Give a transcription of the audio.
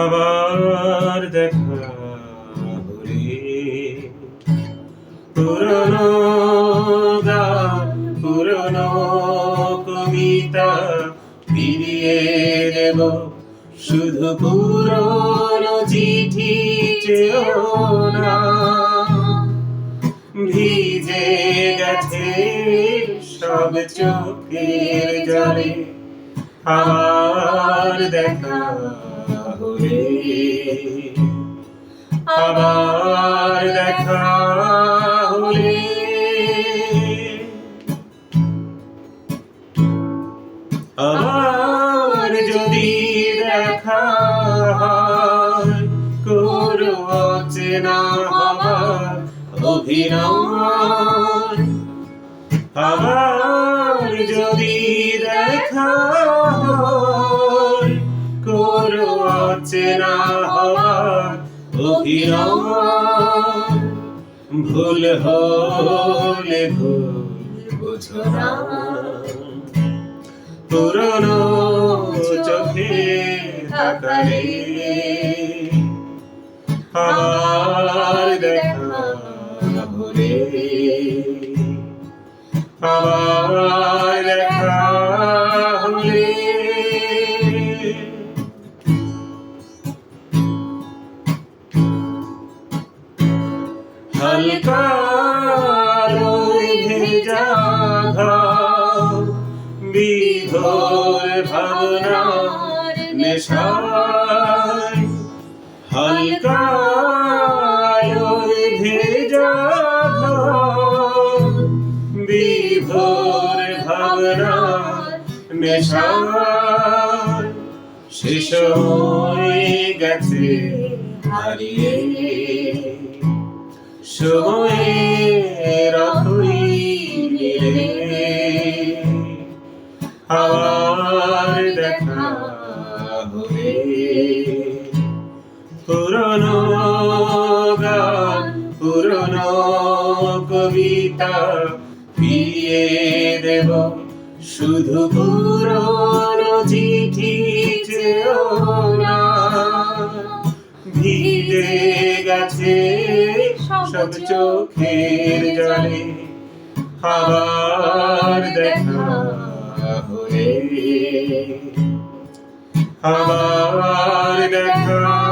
আবার দেখা পুরনো গান, পুরনো কবিতা ফিরিয়ে দেব। শুধু পুরনো চিঠি চেও না, ভিজে গেছে সব চোখের জলে। আবার দেখা হলে আবার দেখা হলে। আবার যদি দেখা করো অচেনা হবার অভিনয়। আবার যদি দেখা করো অচেনা হবার অভিনয়। ভুল হলে ভুল বুঝো পুরনো চোখে তাকালে আবার দেখা হলে। আবার দেখা হালকা ভেজা বিধর ভাবনার নেশায়। হালকা ভেজা বিভোর ভাবনার নেশায়। শেষ হয়ে গেছে হারিয়ে। সময়ের আবার দেখা হবে। পুরনো গান কবিতা ফিরিয়ে দেব। শুধু পুরনো চিঠি চেও না, ভিজে গেছে সব চোখের জলে আবার দেখা হয়ে আবার দেখা